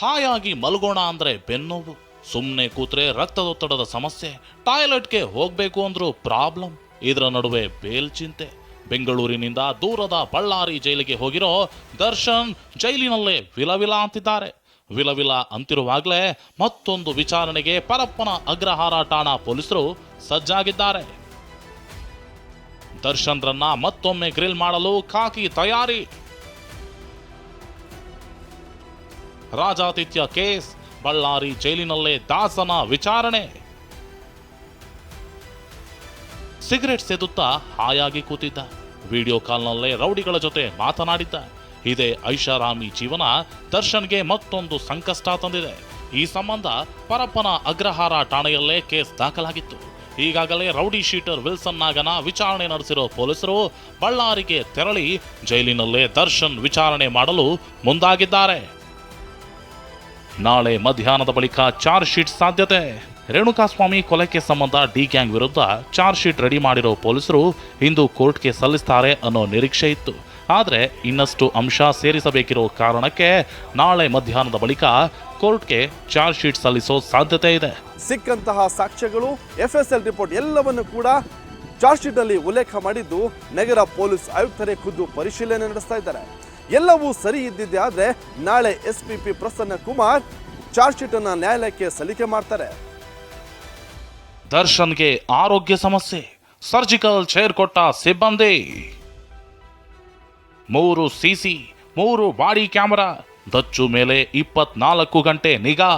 ಹಾಯಾಗಿ ಮಲಗೋಣ ಅಂದ್ರೆ ಬೆನ್ನೋವು ಸುಮ್ಮನೆ ಕೂತ್ರೆ ರಕ್ತದೊತ್ತಡದ ಸಮಸ್ಯೆ, ಟಾಯ್ಲೆಟ್ಗೆ ಹೋಗ್ಬೇಕು ಅಂದರೂ ಪ್ರಾಬ್ಲಮ್, ಇದರ ನಡುವೆ ಬೇಲ್ ಚಿಂತೆ. ಬೆಂಗಳೂರಿನಿಂದ ದೂರದ ಬಳ್ಳಾರಿ ಜೈಲಿಗೆ ಹೋಗಿರೋ ದರ್ಶನ್ ಜೈಲಿನಲ್ಲೇ ವಿಲವಿಲ ಅಂತಿದ್ದಾರೆ. ವಿಲವಿಲ ಅಂತಿರುವಾಗಲೇ ಮತ್ತೊಂದು ವಿಚಾರಣೆಗೆ ಪರಪ್ಪನ ಅಗ್ರಹಾರ ಠಾಣಾ ಪೊಲೀಸರು ಸಜ್ಜಾಗಿದ್ದಾರೆ. ದರ್ಶನ್ರನ್ನ ಮತ್ತೊಮ್ಮೆ ಗ್ರಿಲ್ ಮಾಡಲು ಖಾಕಿ ತಯಾರಿ ರಾಜಾತಿಥ್ಯ ಕೇಸ್, ಬಳ್ಳಾರಿ ಜೈಲಿನಲ್ಲೇ ದಾಸನ ವಿಚಾರಣೆ. ಸಿಗರೆಟ್ ಸೇದುತ್ತಾ ಹಾಯಾಗಿ ಕೂತಿದ್ದ. ವಿಡಿಯೋ ಕಾಲ್ನಲ್ಲೇ ರೌಡಿಗಳ ಜೊತೆ ಮಾತನಾಡಿದ್ದ. ಇದೇ ಐಷಾರಾಮಿ ಜೀವನ ದರ್ಶನ್ಗೆ ಮತ್ತೊಂದು ಸಂಕಷ್ಟ ತಂದಿದೆ. ಈ ಸಂಬಂಧ ಪರಪ್ಪನ ಅಗ್ರಹಾರ ಠಾಣೆಯಲ್ಲೇ ಕೇಸ್ ದಾಖಲಾಗಿತ್ತು. ಈಗಾಗಲೇ ರೌಡಿ ಶೀಟರ್ ವಿಲ್ಸನ್ ನಾಗನ ವಿಚಾರಣೆ ನಡೆಸಿರೋ ಪೊಲೀಸರು ಬಳ್ಳಾರಿಗೆ ತೆರಳಿ ಜೈಲಿನಲ್ಲೇ ದರ್ಶನ್ ವಿಚಾರಣೆ ಮಾಡಲು ಮುಂದಾಗಿದ್ದಾರೆ. ನಾಳೆ ಮಧ್ಯಾಹ್ನದ ಬಳಿಕ ಚಾರ್ಜ್ ಶೀಟ್ ಸಾಧ್ಯತೆ. ರೇಣುಕಾಸ್ವಾಮಿ ಕೊಲೆಗೆ ಸಂಬಂಧ ಡಿ ಗ್ಯಾಂಗ್ ವಿರುದ್ಧ ಚಾರ್ಜ್ ಶೀಟ್ ರೆಡಿ ಮಾಡಿರೋ ಪೊಲೀಸರು ಇಂದು ಕೋರ್ಟ್ಗೆ ಸಲ್ಲಿಸ್ತಾರೆ ಅನ್ನೋ ನಿರೀಕ್ಷೆ ಇತ್ತು. ಆದರೆ ಇನ್ನಷ್ಟು ಅಂಶ ಸೇರಿಸಬೇಕಿರೋ ಕಾರಣಕ್ಕೆ ನಾಳೆ ಮಧ್ಯಾಹ್ನದ ಬಳಿಕ ಕೋರ್ಟ್ಗೆ ಚಾರ್ಜ್ ಶೀಟ್ ಸಲ್ಲಿಸೋ ಸಾಧ್ಯತೆ ಇದೆ. ಸಿಕ್ಕಂತಹ ಸಾಕ್ಷ್ಯಗಳು ಎಫ್ ಎಸ್ ಎಲ್ ರಿಪೋರ್ಟ್ ಎಲ್ಲವನ್ನು ಕೂಡ ಚಾರ್ಜ್ ಶೀಟ್ ಅಲ್ಲಿ ಉಲ್ಲೇಖ ಮಾಡಿದ್ದು ನಗರ ಪೊಲೀಸ್ ಆಯುಕ್ತರೇ ಖುದ್ದು ಪರಿಶೀಲನೆ ನಡೆಸ್ತಾ ಇದ್ದಾರೆ. ಎಲ್ಲವೂ ಸರಿ ಇದ್ದಿದ್ದೆ ಆದರೆ ನಾಳೆ S P P Prasanna Kumar charge sheet ಅನ್ನು ನ್ಯಾಯಾಲಯಕ್ಕೆ ಸಲ್ಲಿಕೆ ಮಾಡ್ತಾರೆ. ದರ್ಶನ್ಗೆ ಆರೋಗ್ಯ ಸಮಸ್ಯೆ, ಸರ್ಜಿಕಲ್ ಚೇರ್ ಕೊಟ್ಟ ಸಿಬ್ಬಂದಿ. ಮೂರು ಸಿಸಿ, ಮೂರು ಬಾಡಿ ಕ್ಯಾಮೆರಾ, ದಚ್ಚು ಮೇಲೆ ಇಪ್ಪತ್ನಾಲ್ಕು ಗಂಟೆ ನಿಗಾ.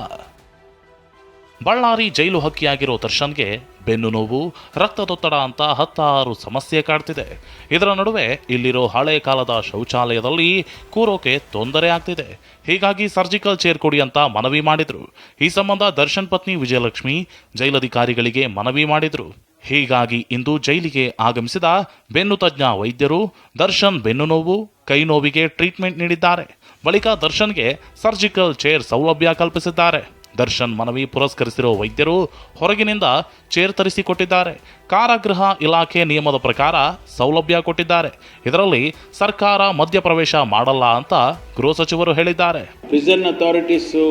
ಬಳ್ಳಾರಿ ಜೈಲು ಹಕ್ಕಿಯಾಗಿರೋ ದರ್ಶನ್ಗೆ ಬೆನ್ನು ನೋವು ರಕ್ತದೊತ್ತಡ ಅಂತ ಹತ್ತಾರು ಸಮಸ್ಯೆ ಕಾಡ್ತಿದೆ. ಇದರ ನಡುವೆ ಇಲ್ಲಿರೋ ಹಳೆ ಕಾಲದ ಶೌಚಾಲಯದಲ್ಲಿ ಕೂರೋಕೆ ತೊಂದರೆ ಆಗ್ತಿದೆ. ಹೀಗಾಗಿ ಸರ್ಜಿಕಲ್ ಚೇರ್ ಕೊಡಿ ಅಂತ ಮನವಿ ಮಾಡಿದ್ರು. ಈ ಸಂಬಂಧ ದರ್ಶನ್ ಪತ್ನಿ ವಿಜಯಲಕ್ಷ್ಮಿ ಜೈಲಧಿಕಾರಿಗಳಿಗೆ ಮನವಿ ಮಾಡಿದ್ರು. ಹೀಗಾಗಿ ಇಂದು ಜೈಲಿಗೆ ಆಗಮಿಸಿದ ಬೆನ್ನು ತಜ್ಞ ವೈದ್ಯರು ದರ್ಶನ್ ಬೆನ್ನು ನೋವು, ಕೈ ನೋವಿಗೆ ಟ್ರೀಟ್ಮೆಂಟ್ ನೀಡಿದ್ದಾರೆ. ಬಳಿಕ ದರ್ಶನ್ಗೆ ಸರ್ಜಿಕಲ್ ಚೇರ್ ಸೌಲಭ್ಯ ಕಲ್ಪಿಸಿದ್ದಾರೆ. ದರ್ಶನ್ ಮನವಿ ಪುರಸ್ಕರಿಸಿರುವ ವೈದ್ಯರು ಹೊರಗಿನಿಂದ ಚೇರ್ ತರಿಸಿಕೊಟ್ಟಿದ್ದಾರೆ ಕಾರಾಗೃಹ ಇಲಾಖೆ ನಿಯಮದ ಪ್ರಕಾರ ಸೌಲಭ್ಯ ಕೊಟ್ಟಿದ್ದಾರೆ. ಇದರಲ್ಲಿ ಸರ್ಕಾರ ಮಧ್ಯಪ್ರವೇಶ ಮಾಡಲ್ಲ ಅಂತ ಗೃಹ ಸಚಿವರು ಹೇಳಿದ್ದಾರೆ. ಪ್ರಿಸನ್ ಅಥಾರಿಟೀಸು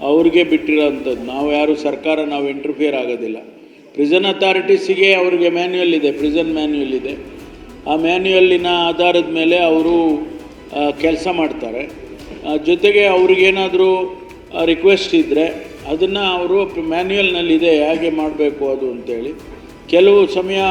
ಅವ್ರಿಗೆ ಬಿಟ್ಟಿರೋಂಥದ್ದು. ನಾವು ಯಾರು ಸರ್ಕಾರ, ನಾವು ಇಂಟರ್ಫಿಯರ್ ಆಗೋದಿಲ್ಲ. ಪ್ರಿಸನ್ ಅಥಾರಿಟೀಸಿಗೆ ಅವ್ರಿಗೆ ಮ್ಯಾನ್ಯುಯಲ್ ಇದೆ ಪ್ರಿಸನ್ ಮ್ಯಾನ್ಯುಯಲ್ ಇದೆ. ಆ ಮ್ಯಾನ್ಯುಯಲ್ಲಿನ ಆಧಾರದ ಮೇಲೆ ಅವರು ಕೆಲಸ ಮಾಡ್ತಾರೆ. ಜೊತೆಗೆ ಅವ್ರಿಗೇನಾದರೂ ರಿಕ್ವೆಸ್ಟ್ ಇದ್ದರೆ ಅದನ್ನು ಅವರು ಮ್ಯಾನ್ಯುಯಲ್ನಲ್ಲಿದೆ ಹೇಗೆ ಮಾಡಬೇಕು ಅದು ಅಂತೇಳಿ ಕೆಲವು ಸಮಯ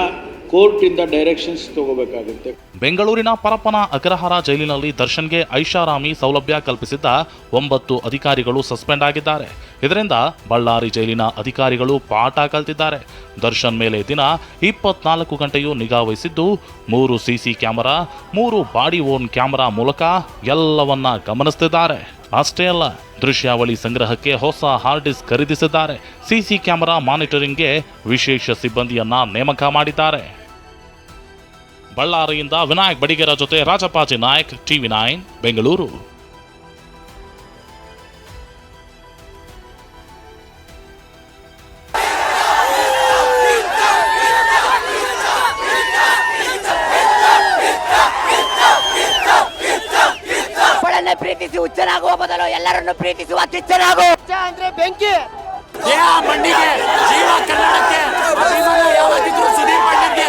ಕೋರ್ಟಿಂದ ಡೈರೆಕ್ಷನ್ಸ್ ತಗೋಬೇಕಾಗುತ್ತೆ. ಬೆಂಗಳೂರಿನ ಪರಪ್ಪನ ಅಗ್ರಹಾರ ಜೈಲಿನಲ್ಲಿ ದರ್ಶನ್ಗೆ ಐಷಾರಾಮಿ ಸೌಲಭ್ಯ ಕಲ್ಪಿಸಿದ್ದ ಒಂಬತ್ತು ಅಧಿಕಾರಿಗಳು ಸಸ್ಪೆಂಡ್ ಆಗಿದ್ದಾರೆ. ಇದರಿಂದ ಬಳ್ಳಾರಿ ಜೈಲಿನ ಅಧಿಕಾರಿಗಳು ಪಾಠ ಕಲ್ತಿದ್ದಾರೆ. ದರ್ಶನ್ ಮೇಲೆ ದಿನ ಇಪ್ಪತ್ನಾಲ್ಕು ಗಂಟೆಯೂ ನಿಗಾ ವಹಿಸಿದ್ದು, ಮೂರು ಸಿಸಿ ಕ್ಯಾಮೆರಾ, ಮೂರು ಬಾಡಿ ಓನ್ ಕ್ಯಾಮೆರಾ ಮೂಲಕ ಎಲ್ಲವನ್ನ ಗಮನಿಸುತ್ತಿದ್ದಾರೆ ಅಷ್ಟೇ ಅಲ್ಲ, ದೃಶ್ಯಾವಳಿ ಸಂಗ್ರಹಕ್ಕೆ ಹೊಸ ಹಾರ್ಡ್ ಡಿಸ್ಕ್ ಖರೀದಿಸಿದ್ದಾರೆ. ಸಿಸಿ ಕ್ಯಾಮೆರಾ ಮಾನಿಟರಿಂಗ್ಗೆ ವಿಶೇಷ ಸಿಬ್ಬಂದಿಯನ್ನ ನೇಮಕ ಮಾಡಿದ್ದಾರೆ. ಬಳ್ಳಾರಿಯಿಂದ ವಿನಾಯಕ್ ಬಡಿಗೆರ ಜೊತೆ ರಾಜಪಾಜಿ ನಾಯಕ್, ಟಿವಿ ನೈನ್, ಬೆಂಗಳೂರು. ಒಬ್ಬಳನ್ನೇ ಪ್ರೀತಿಸಿ ಹುಚ್ಚನಾಗುವ ಬದಲು ಎಲ್ಲರನ್ನು ಪ್ರೀತಿಸುವ ಕಿಚ್ಚನಾಗು ಹುಚ್ಚ ಅಂದ್ರೆ ಬೆಂಕಿ. ದೇಹ ಮಣ್ಣಿಗೆ ಜೀವ ಕನ್ನಡಕ್ಕೆ ಅಭಿಮಾನ ಯಾವಾಗಿದ್ರು ಸುದೀಪ್ ಅಣ್ಣನ್ಗೆ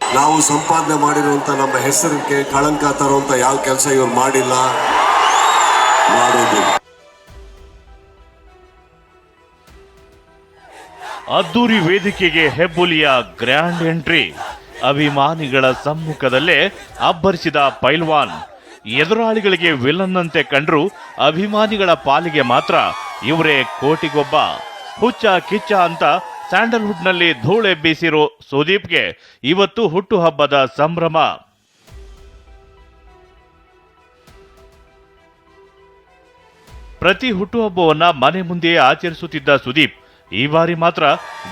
ನಾವು ಸಂಪಾದನೆ ಮಾಡಿರುವಂತ ನಮ್ಮ ಹೆಸರಿಗೆ ಕಳಂಕ ತರುವಂತ ಯಾವ ಕೆಲಸ ಇವ್ರು ಮಾಡಿಲ್ಲ ಮಾಡೋದು ಅದ್ದೂರಿ ವೇದಿಕೆಗೆ ಹೆಬ್ಬುಲಿಯ ಗ್ರ್ಯಾಂಡ್ ಎಂಟ್ರಿ. ಅಭಿಮಾನಿಗಳ ಸಮ್ಮುಖದಲ್ಲೇ ಅಬ್ಬರಿಸಿದ ಪೈಲ್ವಾನ್. ಎದುರಾಳಿಗಳಿಗೆ ವಿಲನ್ನಂತೆ ಕಂಡ್ರು ಅಭಿಮಾನಿಗಳ ಪಾಲಿಗೆ ಮಾತ್ರ ಇವರೇ ಕೋಟಿಗೊಬ್ಬ. ಹುಚ್ಚ ಕಿಚ್ಚ ಅಂತ ಸ್ಯಾಂಡಲ್ವುಡ್ನಲ್ಲಿ ಧೂಳೆಬ್ಬಿಸಿರೋ ಸುದೀಪ್ಗೆ ಇವತ್ತು ಹುಟ್ಟುಹಬ್ಬದ ಸಂಭ್ರಮ. ಪ್ರತಿ ಹುಟ್ಟುಹಬ್ಬವನ್ನ ಮನೆ ಮುಂದೆಯೇ ಆಚರಿಸುತ್ತಿದ್ದ ಸುದೀಪ್ ಈ ಬಾರಿ ಮಾತ್ರ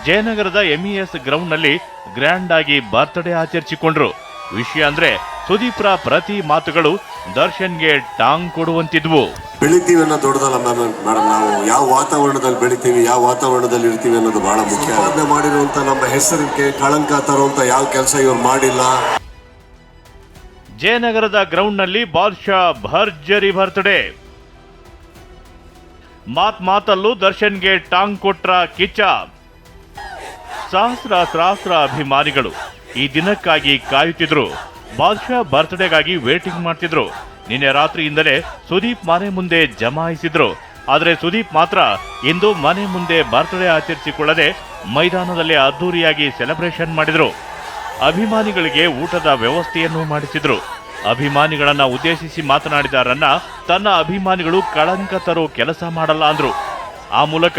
ಜಯನಗರದ ಎಂಇಎಸ್ ಗ್ರೌಂಡ್ನಲ್ಲಿ ಗ್ರ್ಯಾಂಡ್ ಆಗಿ ಬರ್ತ್ಡೇ ಆಚರಿಸಿಕೊಂಡ್ರು. ವಿಷಯ ಅಂದ್ರೆ ಸುದೀಪ್ರ ಪ್ರತಿ ಮಾತುಗಳು ದರ್ಶನ್ಗೆ ಟಾಂಗ್ ಕೊಡುವಂತಿದ್ವು. ಬೆಳಿತೀವಿ ಅನ್ನೋ ದೊಡ್ಡದಲ್ಲ ಮ್ಯಾಮ್ ಮೇಡಮ್ ನಾವು ಯಾವ ವಾತಾವರಣದಲ್ಲಿ ಬೆಳಿತೀವಿ ಯಾವ ವಾತಾವರಣದಲ್ಲಿ ಇರ್ತೀವಿ ಅನ್ನೋದು ಬಹಳ ಮುಖ್ಯ. ಸಾಧನೆ ಮಾಡಿರುವಂತ ನಮ್ಮ ಹೆಸರಿಗೆ ಕಳಂಕ ತರುವಂತ ಯಾವ ಕೆಲಸ ಇವ್ರು ಮಾಡಿಲ್ಲ. ಜಯನಗರದ ಗ್ರೌಂಡ್ನಲ್ಲಿ ಬಾದ್ಶಾ ಭರ್ಜರಿ ಬರ್ತ್ಡೇ. ಮಾತ್ ಮಾತಲ್ಲೂ ದರ್ಶನ್ಗೆ ಟಾಂಗ್ ಕೊಟ್ರ ಕಿಚ್ಚ. ಸಹಸ್ರ ಸಹಸ್ರ ಅಭಿಮಾನಿಗಳು ಈ ದಿನಕ್ಕಾಗಿ ಕಾಯುತ್ತಿದ್ರು. ಬಾದ್ಶಾ ಬರ್ತ್ಡೇಗಾಗಿ ವೇಟಿಂಗ್ ಮಾಡ್ತಿದ್ರು. ನಿನ್ನೆ ರಾತ್ರಿಯಿಂದಲೇ ಸುದೀಪ್ ಮನೆ ಮುಂದೆ ಜಮಾಯಿಸಿದ್ರು. ಆದರೆ ಸುದೀಪ್ ಮಾತ್ರ ಇಂದು ಮನೆ ಮುಂದೆ ಬರ್ತ್ಡೇ ಆಚರಿಸಿಕೊಳ್ಳದೆ ಮೈದಾನದಲ್ಲಿ ಅದ್ದೂರಿಯಾಗಿ ಸೆಲೆಬ್ರೇಷನ್ ಮಾಡಿದ್ರು. ಅಭಿಮಾನಿಗಳಿಗೆ ಊಟದ ವ್ಯವಸ್ಥೆಯನ್ನು ಮಾಡಿಸಿದ್ರು. ಅಭಿಮಾನಿಗಳನ್ನ ಉದ್ದೇಶಿಸಿ ಮಾತನಾಡಿದ ರನ್ನ ತನ್ನ ಅಭಿಮಾನಿಗಳು ಕಳಂಕ ತರೋ ಕೆಲಸ ಮಾಡಲ್ಲ ಅಂದ್ರು. ಆ ಮೂಲಕ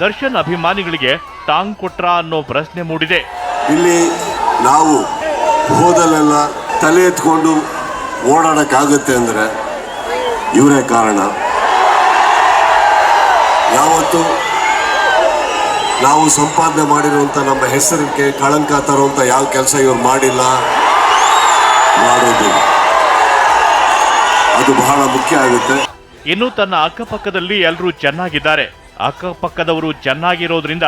ದರ್ಶನ್ ಅಭಿಮಾನಿಗಳಿಗೆ ಟಾಂಗ್ ಕೊಟ್ರ ಅನ್ನೋ ಪ್ರಶ್ನೆ ಮೂಡಿದೆ. ಇಲ್ಲಿ ನಾವು ಹೋದಲ್ಲೆಲ್ಲ ತಲೆ ಎತ್ಕೊಂಡು ಓಡಾಡಕ್ಕಾಗುತ್ತೆ ಅಂದ್ರೆ ಇವರೇ ಕಾರಣ. ಯಾವತ್ತು ನಾವು ಸಂಪಾದನೆ ಮಾಡಿರುವಂತ ನಮ್ಮ ಹೆಸರಿಗೆ ಕಳಂಕ ತರುವಂತ ಯಾವ ಕೆಲಸ ಇವ್ರು ಮಾಡಿಲ್ಲ? ಮಾಡೋದು ಅದು ಬಹಳ ಮುಖ್ಯ ಆಗುತ್ತೆ. ಇನ್ನು ತನ್ನ ಅಕ್ಕಪಕ್ಕದಲ್ಲಿ ಎಲ್ಲರೂ ಚೆನ್ನಾಗಿದ್ದಾರೆ. ಅಕ್ಕಪಕ್ಕದವರು ಚೆನ್ನಾಗಿರೋದ್ರಿಂದ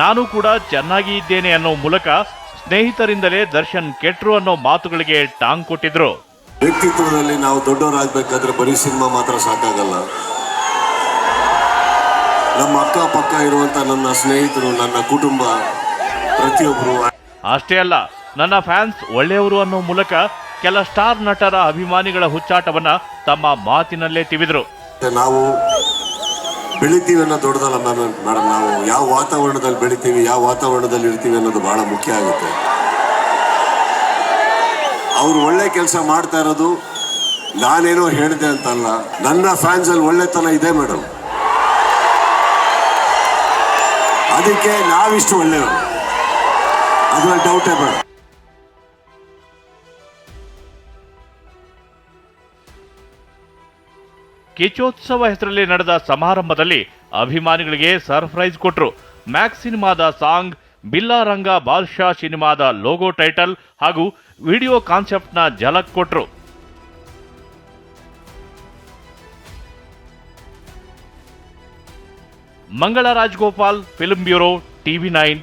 ನಾನು ಕೂಡ ಚೆನ್ನಾಗಿ ಇದ್ದೇನೆ ಅನ್ನೋ ಮೂಲಕ ಸ್ನೇಹಿತರಿಂದಲೇ ದರ್ಶನ್ ಕೆಟ್ರು ಅನ್ನೋ ಮಾತುಗಳಿಗೆ ಟಾಂಗ್ ಕೊಟ್ಟಿದ್ರು. ವ್ಯಕ್ತಿತ್ವದಲ್ಲಿ ನಾವು ದೊಡ್ಡವರಾಗಬೇಕಾದ್ರೆ ಬರೀ ಸಿನಿಮಾ ಮಾತ್ರ ಸಾಕಾಗಲ್ಲ. ನಮ್ಮ ಅಕ್ಕಪಕ್ಕ ಇರುವಂತ ನನ್ನ ಸ್ನೇಹಿತರು ನನ್ನ ಕುಟುಂಬ ಪ್ರತಿಯೊಬ್ಬರು ಅಷ್ಟೇ ಅಲ್ಲ ನನ್ನ ಫ್ಯಾನ್ಸ್ ಒಳ್ಳೆಯವರು ಅನ್ನೋ ಮೂಲಕ ಕೆಲ ಸ್ಟಾರ್ ನಟರ ಅಭಿಮಾನಿಗಳ ಹುಚ್ಚಾಟವನ್ನ ತಮ್ಮ ಮಾತಿನಲ್ಲೇ ತಿವಿದ್ರು. ನಾವು ಬೆಳಿತೀವಿ ಅನ್ನೋ ದೊಡ್ಡದಲ್ಲ ಮೇಡಮ್ ನಾವು ಯಾವ ವಾತಾವರಣದಲ್ಲಿ ಬೆಳಿತೀವಿ, ಯಾವ ವಾತಾವರಣದಲ್ಲಿ ಇರ್ತೀವಿ ಅನ್ನೋದು ಬಹಳ ಮುಖ್ಯ ಆಗುತ್ತೆ. ಅವ್ರು ಒಳ್ಳೆ ಕೆಲಸ ಮಾಡ್ತಾ ಇರೋದು ನಾನೇನೋ ಹೇಳಿದೆ ಅಂತಲ್ಲ. ನನ್ನ ಫ್ಯಾನ್ಸ್ ಅಲ್ಲಿ ಒಳ್ಳೆತನ ಇದೆ ಮೇಡಮ್ ಅದಕ್ಕೆ ನಾವಿಷ್ಟು ಒಳ್ಳೆಯವರು. ಅದರಲ್ಲಿ ಡೌಟೇ ಬೇಡ. ಕಿಚೋತ್ಸವ ಹೆಸರಲ್ಲಿ ನಡೆದ ಸಮಾರಂಭದಲ್ಲಿ ಅಭಿಮಾನಿಗಳಿಗೆ ಸರ್ಪ್ರೈಸ್ ಕೊಟ್ಟರು ಮ್ಯಾಕ್ಸ್ ಸಿನಿಮಾದ ಸಾಂಗ್ ಬಿಲ್ಲಾರಂಗ ಬಾದ್ಶಾ ಸಿನಿಮಾದ ಲೋಗೋ ಟೈಟಲ್ ಹಾಗೂ ವಿಡಿಯೋ ಕಾನ್ಸೆಪ್ಟ್ನ ಝಲಕ್ ಕೊಟ್ಟರು Mangala Rajgopal film bureau, TV nine.